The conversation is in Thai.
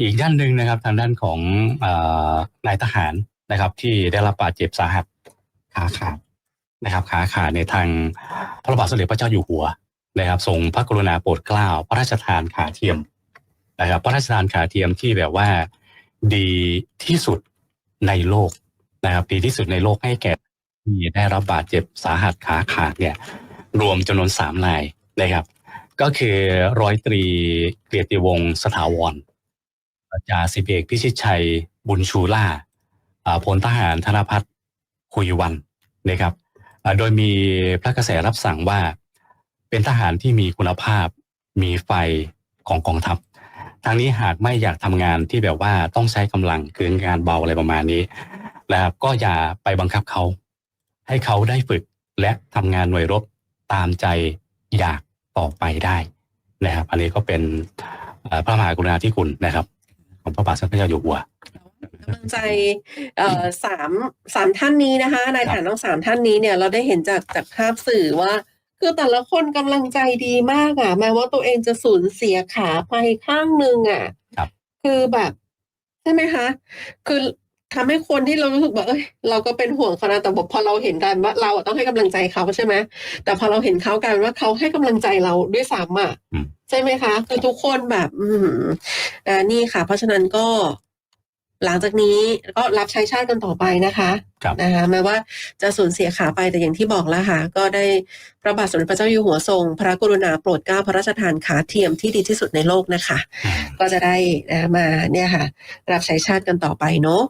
อีกด้านหนึ่งนะครับ ทางด้านของอนายทหารนะครับ ที่ได้รับบาดเจ็บสาหัสขาขาดนะครับขาขาดในทางพระบาทสมเด็จพระเจ้าอยู่หัวนะครับทรงพระกรุณาโปรดเกล้าพระราชทานขาเทียมนะครับ พระราชทานขาเทียมที่แบบว่าดีที่สุดในโลกนะครับดีที่สุดในโลกให้แก่ที่ได้รับบาดเจ็บสาหัสขาขาดเนี่ยรวมจำนวนสามนายนะครับ ก็คือร้อยตรีเกียรติวงศ์สถาวร จ่าสิบเอกพิชิตชัยบุญชูล่าอ่าพลทหารธนพัฒน์คุยวันนะครับอ่าโดยมีพระกระแสรับสั่งว่าเป็นทหารที่มีคุณภาพมีไฟของกองทัพทางนี้หากไม่อยากทำงานที่แบบว่าต้องใช้กำลังคืองานเบาอะไรประมาณนี้นะครับก็อย่าไปบังคับเขา ให้เขาได้ฝึกและทำงานหน่วยรบตามใจอยากต่อไปได้นะครับ อันนี้ก็เป็นพระมหากรุณาธิคุณนะครับ ของพระบาทสมเด็จพระเจ้าอยู่หัวกำลังใจเอ่อสามสามท่านนี้นะคะนายทหารทั้งสามท่านนี้เนี่ยเราได้เห็นจากจากภาพสื่อว่า คือแต่ละคนกำลังใจดีมากอะแม้ว่าตัวเองจะสูญเสียขาไปข้างหนึ่งอะครับคือแบบใช่ไหมคะ คือทำให้คนที่เรารู้สึกว่าเอ้ยเราก็เป็นห่วงเขานะแต่พอเราเห็นกันว่าเราอะต้องให้กำลังใจเขาใช่ไหมแต่พอเราเห็นเขากันว่าเขาให้กำลังใจเราด้วยซ้ำอะอืมใช่ไหมคะ คือทุกคนแบบ อืมอ่า นี่ค่ะ เพราะฉะนั้นก็หลังจากนี้ก็รับใช้ชาติกันต่อไปนะคะครับนะคะแม้ว่าจะสูญเสียขาไปแต่อย่างที่บอกแล้วค่ะ ก็ได้พระบาทสมเด็จพระเจ้าอยู่หัวทรง พระกรุณาโปรดเกล้าพระราชทานขาเทียมที่ดีที่สุดในโลกนะคะอืมก็จะได้นะมาเนี่ยค่ะ รับใช้ชาติกันต่อไปเนาะ